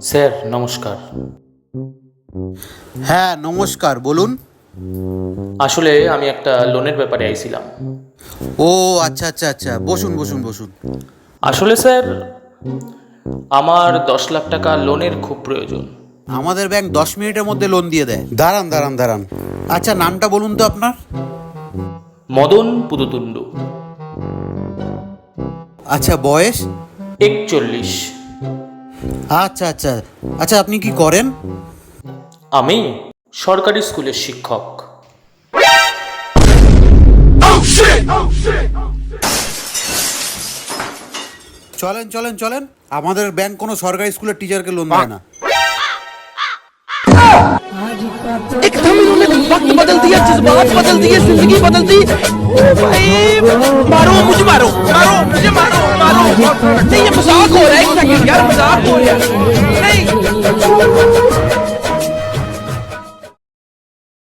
Sir নমস্কার। হ্যাঁ নমস্কার বলুন। আসলে আমি একটা লোনের ব্যাপারে আইছিলাম। ও আচ্ছা আচ্ছা আচ্ছা বসুন বসুন বসুন। আসলে স্যার আমার দশ লাখ টাকা লোনের খুব প্রয়োজন। আমাদের ব্যাংক দশ মিনিটের মধ্যে লোন দিয়ে দেয়। দাঁড়ান দাঁড়ান দাঁড়ান। আচ্ছা নামটা বলুন তো আপনার। মদন পুতুতুন্ডু আচ্ছা বয়স একচল্লিশ আচ্ছা আচ্ছা আচ্ছা আপনি কি করেন আমি সরকারি স্কুলের শিক্ষক চলেন চলেন চলেন আমাদের ব্যাংক কোনো সরকারি স্কুলের টিচারকে লোন দেয় না एकदम इन्होंने वक्त बदल दिया जज्बात बदल दिए जिंदगी बदल दी ओ भाई मारो मुझे मारो मारो मुझे मारो Sağ kol, en dakika gel sağ.